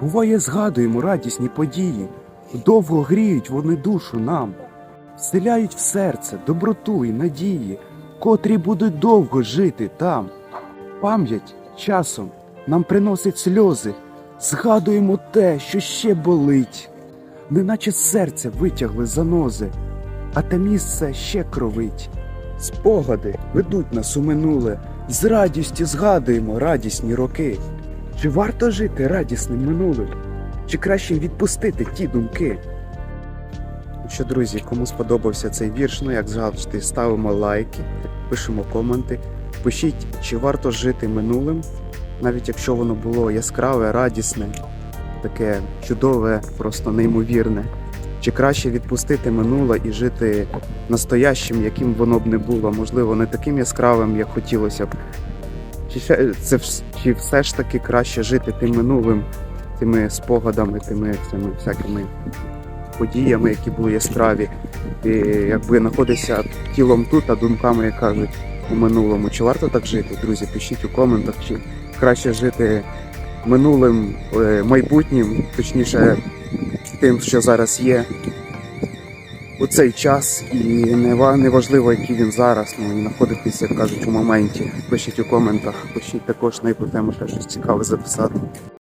Буває, згадуємо радісні події, довго гріють вони душу нам, вселяють в серце доброту і надії, котрі будуть довго жити там. Пам'ять часом нам приносить сльози, згадуємо те, що ще болить, неначе серце витягли занози, а те місце ще кровить. Спогади ведуть нас у минуле, з радістю згадуємо радісні роки. Чи варто жити радісним минулим? Чи краще відпустити ті думки? Що, друзі, кому сподобався цей вірш, ну як завжди, ставимо лайки, пишемо коменти. Пишіть, чи варто жити минулим, навіть якщо воно було яскраве, радісне, таке чудове, просто неймовірне. Чи краще відпустити минуле і жити настоящим, яким воно б не було, можливо, не таким яскравим, як хотілося б. Чи, це, чи все ж таки краще жити тим минулим, тими спогадами, тими цими всякими подіями, які були яскраві, і якби знаходитися тілом тут, а думками, як кажуть, у минулому. Чи варто так жити, друзі? Пишіть у коментах, чи краще жити минулим, е, майбутнім, точніше, тим, що зараз є. У цей час і неважливо, важливо, який він зараз, ну знаходитися, як кажуть, у моменті. Пишіть у коментах, пишіть також на яку теж щось цікаве записати.